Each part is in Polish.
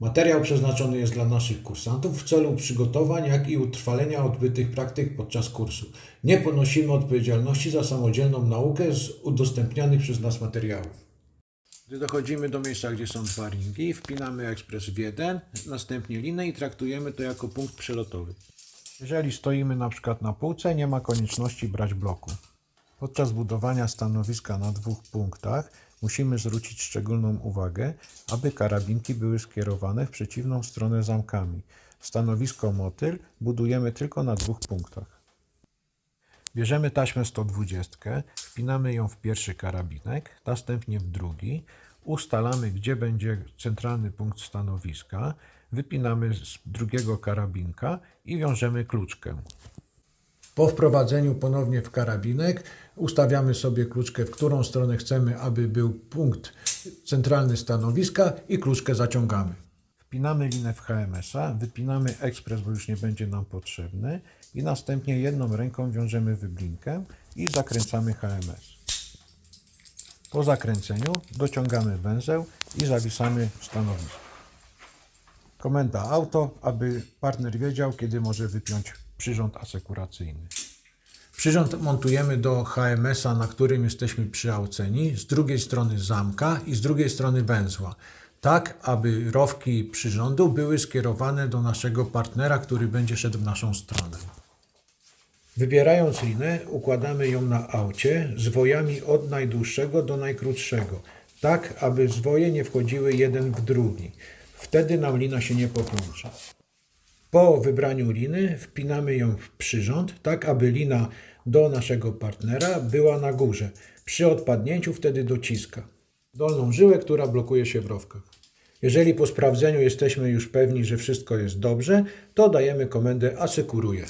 Materiał przeznaczony jest dla naszych kursantów w celu przygotowań, jak i utrwalenia odbytych praktyk podczas kursu. Nie ponosimy odpowiedzialności za samodzielną naukę z udostępnianych przez nas materiałów. Gdy dochodzimy do miejsca, gdzie są dwa ringi, wpinamy ekspres w jeden, następnie linę i traktujemy to jako punkt przelotowy. Jeżeli stoimy na przykład na półce, nie ma konieczności brać bloku. Podczas budowania stanowiska na dwóch punktach musimy zwrócić szczególną uwagę, aby karabinki były skierowane w przeciwną stronę zamkami. Stanowisko motyl budujemy tylko na dwóch punktach. Bierzemy taśmę 120, wpinamy ją w pierwszy karabinek, następnie w drugi, ustalamy gdzie będzie centralny punkt stanowiska, wypinamy z drugiego karabinka i wiążemy kluczkę. Po wprowadzeniu ponownie w karabinek ustawiamy sobie kluczkę, w którą stronę chcemy, aby był punkt centralny stanowiska i kluczkę zaciągamy. Wpinamy linę w HMS-a, wypinamy ekspres, bo już nie będzie nam potrzebny i następnie jedną ręką wiążemy wyblinkę i zakręcamy HMS. Po zakręceniu dociągamy węzeł i zawisamy w stanowisku. Komenda auto, aby partner wiedział, kiedy może wypiąć przyrząd asekuracyjny. Przyrząd montujemy do HMS-a, na którym jesteśmy przyałceni, z drugiej strony zamka i z drugiej strony węzła, tak aby rowki przyrządu były skierowane do naszego partnera, który będzie szedł w naszą stronę. Wybierając linę, układamy ją na aucie zwojami od najdłuższego do najkrótszego, tak aby zwoje nie wchodziły jeden w drugi. Wtedy nam lina się nie poplącze. Po wybraniu liny wpinamy ją w przyrząd, tak aby lina do naszego partnera była na górze. Przy odpadnięciu wtedy dociska dolną żyłę, która blokuje się w rowkach. Jeżeli po sprawdzeniu jesteśmy już pewni, że wszystko jest dobrze, to dajemy komendę asekuruję.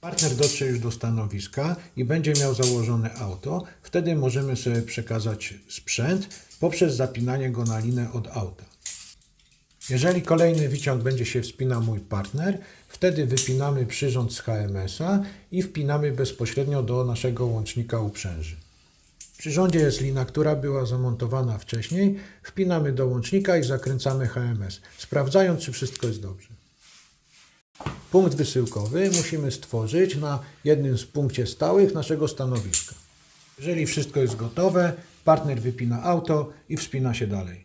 Partner dotrze już do stanowiska i będzie miał założone auto. Wtedy możemy sobie przekazać sprzęt poprzez zapinanie go na linę od auta. Jeżeli kolejny wyciąg będzie się wspinał mój partner, wtedy wypinamy przyrząd z HMS-a i wpinamy bezpośrednio do naszego łącznika uprzęży. W przyrządzie jest lina, która była zamontowana wcześniej. Wpinamy do łącznika i zakręcamy HMS, sprawdzając, czy wszystko jest dobrze. Punkt wysyłkowy musimy stworzyć na jednym z punkcie stałych naszego stanowiska. Jeżeli wszystko jest gotowe, partner wypina auto i wspina się dalej.